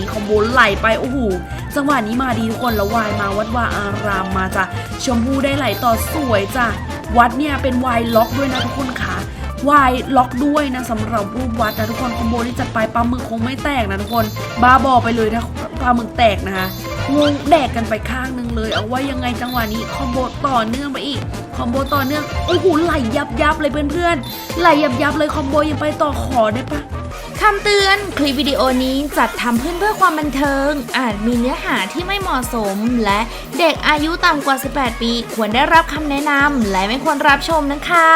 นี้คอมโบไหลไปโอ้โหจังหวะนี้มาดีทุกคนแล้ววายมาวัดวาอารามมาจ้ะชมพูได้ไหลต่อสวยจ้ะวัดเนี่ยเป็นวายล็อกด้วยนะทุกคนค่ะวายล็อกด้วยนะสำหรับรูปวัดนะทุกคนคอมโบที่จัดไปปลาหมึกคงไม่แตกนะทุกคนบ้าบอไปเลยถ้าปลาหมึกแตกนะคะงงแดกกันไปข้างหนึงเลย เอาว่ายังไงจังหวะนี้คอมโบต่อเนื่องไปอีก คอมโบต่อเนื่องโอ้โหไหลยับยับเลยเพื่อนๆไหลยับยับเลยคอมโบยังไปต่อขอได้ปะคำเตือน คลิปวิดีโอนี้จัดทำขึ้นเพื่อความบันเทิง อาจมีเนื้อหาที่ไม่เหมาะสม และเด็กอายุต่ำกว่า 18 ปี ควรได้รับคำแนะนำและไม่ควรรับชมนะคะ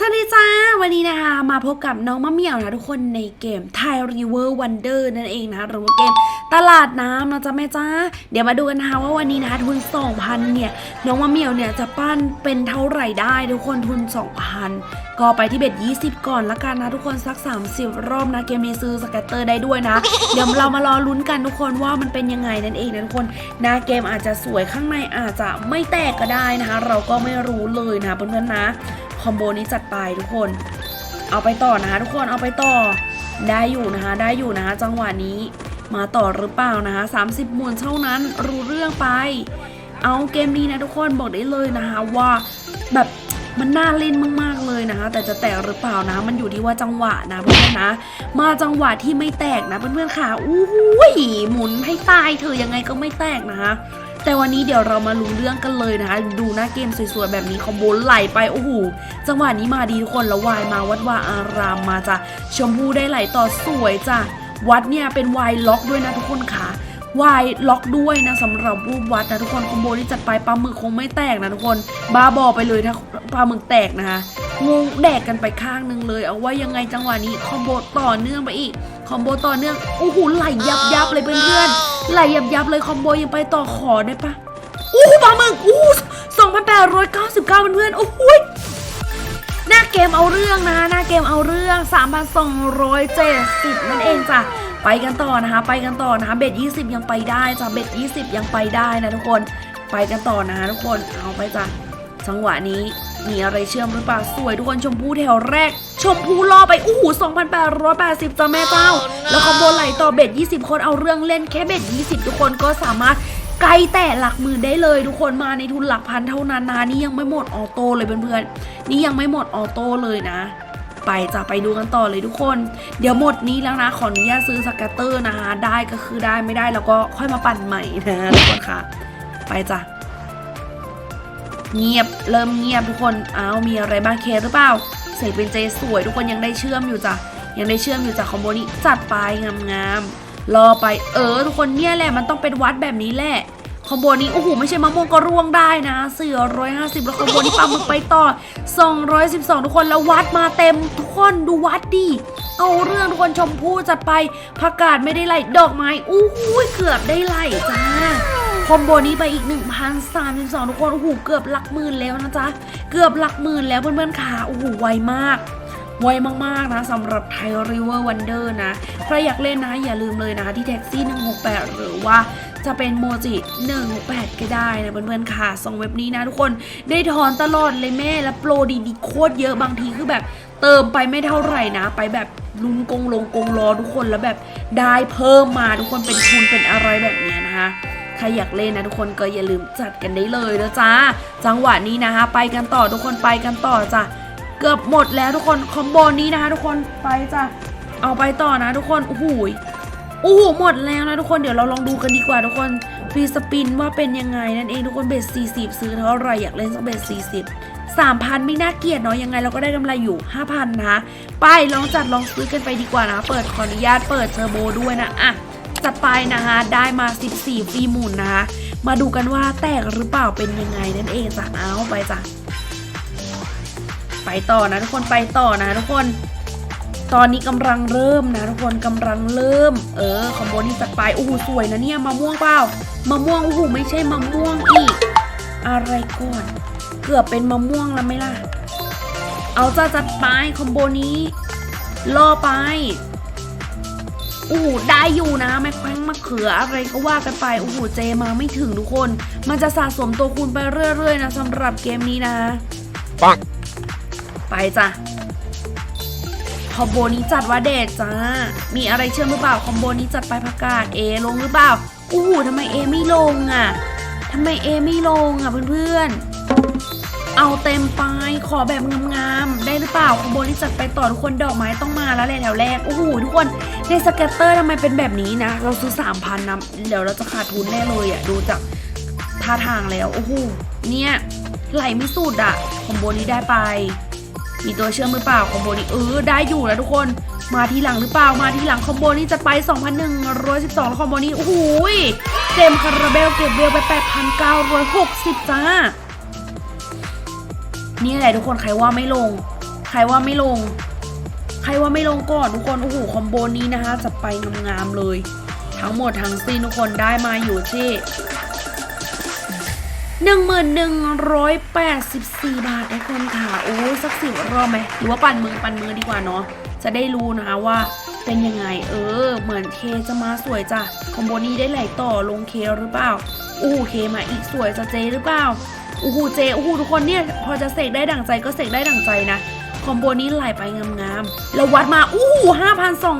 สวัสดีจ้า วันนี้นะคะ มาพบกับน้องมะเหมี่ยวนะทุกคนในเกม Thai River Wonder นั่นเองนะหรือว่าเกมตลาดน้ำนะจ๊ะแม่จ้า เดี๋ยวมาดูกันนะคะว่าวันนี้นะคะทุน 2,000 เนี่ย น้องมะเหมี่ยวเนี่ยจะปั้นเป็นเท่าไหร่ได้ทุกคนทุน 2,000 ก็ไปที่เบ็ด20 ก่อนละกันนะทุกคนสัก 30 รอบนะเกมนี้ซื้อสแกตเตอร์ได้ด้วยนะ เดี๋ยวเรามารอลุ้นกันทุกคนว่ามันเป็นยังไงนั่นเองนะทุกคนหน้าเกมอาจจะสวยข้างในอาจจะไม่แตกก็ได้นะคะ เราก็ไม่รู้เลยนะเพื่อนๆนะ คอมโบนี้จัดไปทุกคน เอาไปต่อนะคะ ทุกคนเอาไปต่อได้อยู่นะคะ ได้อยู่นะคะ จังหวะนี้มาต่อหรือเปล่านะคะ 30หมุนเท่านั้นรู้เรื่องไป เอาเกมนี้นะทุกคนบอกได้เลยนะคะว่าแบบมันน่าเล่นมาก ๆ เลยนะคะ แต่จะแตกหรือเปล่านะ มันอยู่ที่ว่าจังหวะนะเพื่อนๆนะ มาจังหวะที่ไม่แตกนะเพื่อนๆค่ะอู้หูยหมุนให้ตายเธอยังไงก็ไม่แตกนะคะ แต่วันนี้เดี๋ยวเรามารู้เรื่องกันเลยนะคะ ดูหน้าเกมสวยๆแบบนี้คอมโบไหลไปโอ้โหจังหวะนี้มาดีทุกคนแล้ววายมาวัดวาอารามมาจ้ะชมพู่ได้ไหลต่อสวยจ้ะวัดเนี่ยเป็นวายล็อกด้วยนะทุกคนค่ะวายล็อกด้วยนะสำหรับรูปวัดนะทุกคนคอมโบที่จัดไปปลาหมึกคงไม่แตกนะทุกคนบ้าบอไปเลยถ้าปลาหมึกแตกนะคะ งงแดกกันไปข้างหนึงเลย เอาว่ายังไงจังหวะนี้คอมโบต่อเนื่องไปอีกคอมโบต่อเนื่องโอ้โหไหลยับยับเลยเพื่อนๆไหลยับยับเลยคอมโบยังไปต่อขอได้ปะอู้หูปลาหมึกอู้สองพันแปดร้อยเก้าสิบเก้าเพื่อนๆโอ้โหยหน้าเกมเอาเรื่องนะหน้าเกมเอาเรื่องสามพันสองร้อยเจ็ดสิบนั่นเองจ้ะไปกันต่อนะคะ ไปกันต่อนะคะเบ็ดยี่สิบยังไปได้จ้ะเบ็ดยี่สิบยังไปได้นะทุกคน ไปกันต่อนะคะทุกคนเอาไปจ้ะจังหวะนี้ มีอะไรเชื่อมหรือเปล่าสวยทุกคนชมพู่แถวแรก ชมพู่ล่อไปอู้หู2,880จ้ะแม่เจ้า แล้วคอมโบไหลต่อเบ็ด 20 คนเอาเรื่องเล่นแค่เบ็ด 20 ทุกคนก็สามารถไกลแต่หลักหมื่นได้เลยทุกคนมาในทุนหลักพันเท่านั้นนะนี่ยังไม่หมดออโต้เลยเพื่อนๆนี่ยังไม่หมดออโต้เลยนะไปจะไปดูกันต่อเลยทุกคน เดี๋ยวหมดนี้แล้วนะขออนุญาตซื้อสแกตเตอร์นะคะได้ก็คือได้ไม่ได้แล้วก็ค่อยมาปั่นใหม่นะทุกคนค่ะ ไปจ้ะ เงียบเริ่มเงียบทุกคนอ้าวมีอะไรบ้างเคหรือเปล่าใส่เป็นเจสวย ทุกคนยังได้เชื่อมอยู่จ้ะยังได้เชื่อมอยู่จ้ะคอมโบนี้จัดไปงามๆรอไปเออ ทุกคนเนี่ยแหละมันต้องเป็นวัดแบบนี้แหละคอมโบนี้โอ้โหไม่ใช่มะม่วงก็ร่วงได้นะ450 แล้วคอมโบนี้ปลาหมึกไปต่อ 212 ทุกคนแล้ววัดมาเต็มทุกคนดูวัดดิเอาเรื่องทุกคนชมพู่จัดไปผักกาดไม่ได้ไหลดอกไม้อู้หูเกือบได้ไหลจ้า คอมโบนี้ไปอีก 1,032 ทุกคน โอ้โห เกือบหลักหมื่นแล้วนะจ๊ะ เกือบหลักหมื่นแล้วเพื่อนๆค่ะ โอ้โห ไวมาก ไวมากๆนะสำหรับไทยริเวอร์วันเดอร์นะ ใครอยากเล่นนะ อย่าลืมเลยนะคะที่แท็กซี่ 168 หรือว่าจะเป็นโมจิ18 ก็ได้นะเพื่อนๆค่ะสองเว็บนี้นะทุกคนได้ถอนตลอดเลยแม่และโปรดีๆโคตรเยอะบางทีคือแบบเติมไปไม่เท่าไหร่นะ ไปแบบลุนกงลงกงรอทุกคนแล้วแบบได้เพิ่มมาทุกคนเป็นทุนเป็นอะไรแบบนี้นะคะ ใครอยากเล่นนะทุกคนก็อย่าลืมจัดกันได้เลยนะจ้าจังหวะนี้นะคะไปกันต่อทุกคนไปกันต่อจ้ะเกือบหมดแล้วทุกคนคอมโบนี้นะคะ ทุกคนไปจ้ะเอาไปต่อนะทุกคนโอ้โหโอ้โหหมดแล้วนะทุกคนเดี๋ยวเราลองดูกันดีกว่าทุกคนฟรีสปินว่าเป็นยังไงนั่นเองทุกคนเบส40 ซื้อเท่าไรอยากเล่นสักเบส40 3,000 ไม่น่าเกลียดเนาะยังไงเราก็ได้กำไรอยู่ 5,000 นะไปลองจัดลองซื้อกันไปดีกว่านะ เปิดขออนุญาตเปิดเทอร์โบด้วยนะอะ จัดไปนะคะ ได้มา 14ฟรีหมุนนะคะ มาดูกันว่าแตกหรือเปล่าเป็นยังไงนั่นเองจ้ะเอาไปจ้ะไปต่อนะทุกคนไปต่อนะทุกคน ตอนนี้กำลังเริ่มนะทุกคนกำลังเริ่ม เออคอมโบนี้จัดไปโอ้โหสวยนะเนี่ยมะม่วงเปล่ามะม่วงโอ้โหไม่ใช่มะม่วงอีก อะไรก่อนเกือบเป็นมะม่วงแล้วไหมล่ะ เอาจ้าจัดไปคอมโบนี้ล่อไป อ้โหได้อยู่นะแม่แคว้งมะเขืออะไรก็ว่ากันไปโอ้โหเจมาไม่ถึงทุกคน มันจะสะสมตัวคูณไปเรื่อยๆนะสำหรับเกมนี้นะปังไปจ้ะคคอมโบนี้จัดว่าเดทจ้า มีอะไรเชื่อมหรือเปล่าคอมโบนี้จัดไปประกาศเอลงหรือเปล่าอู้หูทำไมเอไม่ลงอะทำไมเอไม่ลงอะเพื่อนๆเอาเต็มไปขอแบบงามๆได้ห รือเปล่าคอมโบนี้จัดไปต่อทุกคนดอกไม้ต้องมาแล้วแหละแถวแรก โอ้โหทุกคนในสเก็ตเตอร์ทำไมเป็นแบบนี้นะ เราซื้อสามพันนะเดี๋ยวเราจะขาดทุนแน่เลยอะดูจากท่าทางแล้ว โอ้โหเนี่ยไหลไม่สุดอะคอมโบนี้ได้ไป มีตัวเชื่อมหรือเปล่าคอมโบนี้เออได้อยู่นะทุกคนมาทีหลังหรือเปล่ามาทีหลังคอมโบนี้จะไป 2,112แล้วคอมโบนี้โอ้โหยเต็มคาราเบลเก็บเบลไป 8,960จ้านี่แหละทุกคนใครว่าไม่ลง ใครว่าไม่ลง ใครว่าไม่ลงก่อนทุกคน โอ้โห คอมโบนี้นะคะจะไปงามๆเลย ทั้งหมดทั้งสิ้นทุกคนได้มาอยู่ที่หนึ่งหมื่นหนึ่งร้อยแปดสิบสี่บาททุกคนค่ะ โอ้สักสิบรอบไหมหรือว่าปั่นมือปั่นมือดีกว่าเนาะจะได้รู้นะคะว่าเป็นยังไง เออ เหมือนเคจะมาสวยจ้ะคอมโบนี้ได้ไหลต่อลงเคหรือเปล่าอู้เคมาอีกสวยจะเจหรือเปล่าอู้หูเจอู้หูทุกคนเนี่ย พอจะเสกได้ดั่งใจก็เสกได้ดั่งใจนะ อมโบนี้ไหลไปงามๆแล้ววัดมาอู้หู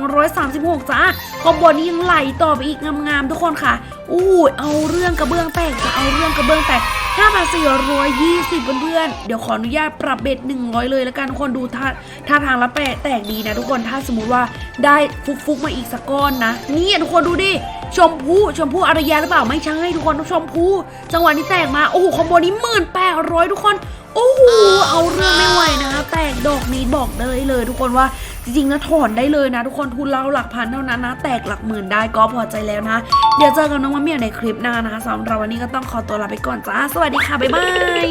5,236จ้าคอมโบนี้ยังไหลต่อไปอีกงามๆทุกคนค่ะอู้เอาเรื่องกระเบื้องแตกจะเอาเรื่องกระเบื้องแตก5,420เพื่อนๆ เดี๋ยวขออนุญาตปรับเบ็ด 100 เลยแล้วกันทุกคนดูท่าท่าทางแล้วแปะแตกดีนะทุกคนถ้าสมมุติว่าได้ฟุกๆมาอีกสักก้อนนะ นี่ทุกคนดูดิ ชมพู่ชมพู่อารยาหรือเปล่าไม่ใช่ทุกคนชมพู่จังหวะนี้แตกมาโอ้โหคอมโบนี้หมื่นแปดร้อยทุกคนโอ้โหเอาเรื่องไม่ไหวนะคะแตกดอกนี้บอกได้เลย ทุกคนว่าจริงๆนะถอนได้เลยนะ ทุกคนทุนเราหลักพันเท่านั้นนะ แตกหลักหมื่นได้ก็พอใจแล้วนะ เดี๋ยวเจอกันน้องมะเมี่ยวในคลิปหน้านะคะสำหรับวันนี้ก็ต้องขอตัวลาไปก่อนจ้าสวัสดีค่ะบ๊ายบาย